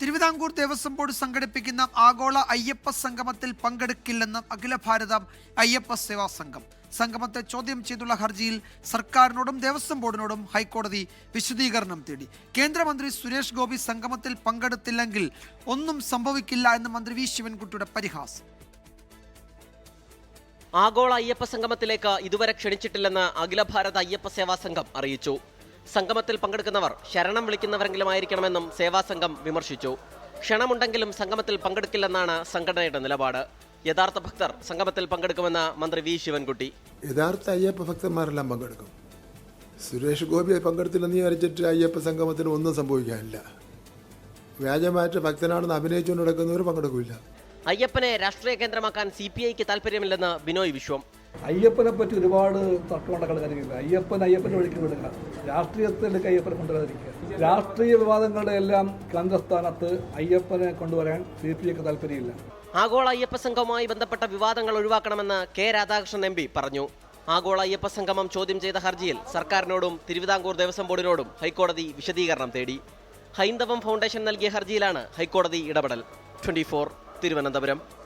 Thiruvithamkoor Devaswom board സംഘടിപ്പിക്കുന്ന ആഗോള അയ്യപ്പ സംഗമത്തിൽ പങ്കെടുക്കില്ലെന്ന് അഖില ഭാരത അയ്യപ്പ സേവാ സംഘം. സംഗമത്തെ ചോദ്യം ചെയ്തുള്ള ഹർജിയിൽ സർക്കാരിനോടും ദേവസ്വം ബോർഡിനോടും ഹൈക്കോടതി വിശദീകരണം തേടി. കേന്ദ്രമന്ത്രി സുരേഷ് ഗോപി സംഗമത്തിൽ പങ്കെടുത്തില്ലെങ്കിൽ ഒന്നും സംഭവിക്കില്ല എന്ന് മന്ത്രി വി ശിവൻകുട്ടിയുടെ പരിഹാസം. ആഗോള അയ്യപ്പ സംഗമത്തിലേക്ക് ഇതുവരെ ക്ഷണിച്ചിട്ടില്ലെന്ന് അഖില ഭാരത അയ്യപ്പ സേവാ സംഘം അറിയിച്ചു. സംഗമത്തിൽ പങ്കെടുക്കുന്നവർ ശരണം വിളിക്കുന്നവരെങ്കിലും ആയിരിക്കണമെന്നും സേവാ സംഘം വിമർശിച്ചു. ക്ഷണമുണ്ടെങ്കിലും സംഗമത്തിൽ പങ്കെടുക്കില്ലെന്നാണ് സംഘടനയുടെ നിലപാട്. യഥാർത്ഥ ഭക്തർ സംഗമത്തിൽ പങ്കെടുക്കുമെന്ന് മന്ത്രി വി ശിവൻകുട്ടി. യഥാർത്ഥ അയ്യപ്പ ഭക്തന്മാരെല്ലാം പങ്കെടുക്കും. സുരേഷ് ഗോപി പങ്കെടുത്തില്ലെന്ന് വിചാരിച്ചിട്ട് അയ്യപ്പ സംഗമത്തിന് ഒന്നും സംഭവിക്കാനില്ല. വ്യാജമായിട്ട് ഭക്തനാണെന്ന് അഭിനയിച്ചുകൊണ്ട് നടക്കുന്നവർ പങ്കെടുക്കില്ല അയ്യപ്പനെ രാഷ്ട്രീയ കേന്ദ്രമാക്കാൻ സി പി ഐക്ക് താല്പര്യമില്ലെന്ന് ബിനോയ് വിശ്വം. അയ്യപ്പനെ പറ്റി ഒരുപാട് തർക്കമുണ്ടാക്കുന്ന കാര്യമില്ല അയ്യപ്പൻ അയ്യപ്പന്റെ വഴിക്ക് വിടുക. രാഷ്ട്രീയത്തിലേക്ക് അയ്യപ്പനെ കൊണ്ടുവരാതിരിക്കുക. രാഷ്ട്രീയ വിവാദങ്ങളുടെ എല്ലാം കേന്ദ്രസ്ഥാനത്ത് അയ്യപ്പനെ കൊണ്ടുവരാൻ സി പി ഐക്ക് താല്പര്യമില്ല. ആഗോള അയ്യപ്പ സംഘവുമായി ബന്ധപ്പെട്ട വിവാദങ്ങൾ ഒഴിവാക്കണമെന്ന് കെ രാധാകൃഷ്ണൻ എം പി പറഞ്ഞു. ആഗോള അയ്യപ്പ സംഗമം ചോദ്യം ചെയ്ത ഹർജിയിൽ സർക്കാരിനോടും തിരുവിതാംകൂർ ദേവസ്വം ബോർഡിനോടും ഹൈക്കോടതി വിശദീകരണം തേടി. ഹൈന്ദവം ഫൗണ്ടേഷൻ നൽകിയ ഹർജിയിലാണ് ഹൈക്കോടതി ഇടപെടൽ. ട്വന്റി തിരുവനന്തപുരം.